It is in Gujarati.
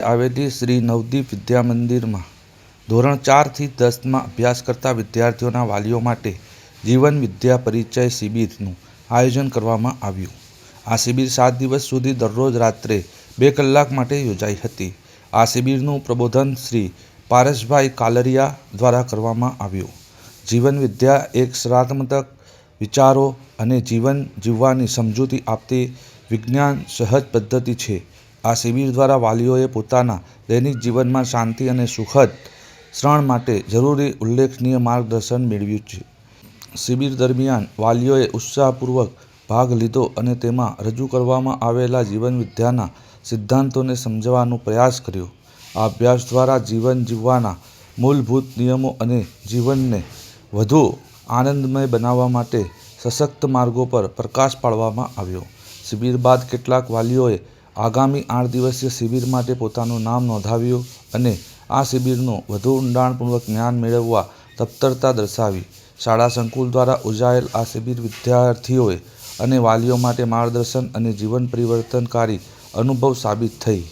આવેલી શ્રી નવદીપ વિદ્યા મંદિરમાં ધોરણ ચારથી દસમાં અભ્યાસ કરતા વિદ્યાર્થીઓના વાલીઓ માટે જીવન વિદ્યા પરિચય શિબિરનું આયોજન કરવામાં આવ્યું. આ શિબિર સાત દિવસ સુધી દરરોજ રાત્રે બે કલાક માટે યોજાઈ હતી. આ શિબિરનું પ્રબોધન શ્રી પારસભાઈ કાલરિયા દ્વારા કરવામાં આવ્યું. જીવન વિદ્યા એક સકારાત્મક વિચારો અને જીવન જીવવાની સમજૂતી આપતી વિજ્ઞાન સહજ પદ્ધતિ છે. આ શિબિર દ્વારા વાલીઓએ પોતાના દૈનિક જીવનમાં શાંતિ અને સુખદ શ્રણ માટે જરૂરી ઉલ્લેખનીય માર્ગદર્શન મેળવ્યું છે. શિબિર દરમિયાન વાલીઓએ ઉત્સાહપૂર્વક ભાગ લીધો અને તેમાં રજૂ કરવામાં આવેલા જીવન વિદ્યાના સિદ્ધાંતોને સમજવાનો પ્રયાસ કર્યો. આ અભ્યાસ દ્વારા જીવન જીવવાના મૂળભૂત નિયમો અને જીવનને વધુ આનંદમય બનાવવા માટે સશક્ત માર્ગો પર પ્રકાશ પાડવામાં આવ્યો. શિબિર બાદ કેટલાક વાલીઓએ આગામી આઠ દિવસીય શિબિર માટે પોતાનું નામ નોંધાવ્યું અને આ શિબિરનું વધુ ઊંડાણપૂર્વક જ્ઞાન મેળવવા તત્પરતા દર્શાવી. શાળા સંકુલ દ્વારા યોજાયેલ આ શિબિર વિદ્યાર્થીઓએ અને વાલીઓ માટે માર્ગદર્શન અને જીવન પરિવર્તનકારી અનુભવ સાબિત થઈ.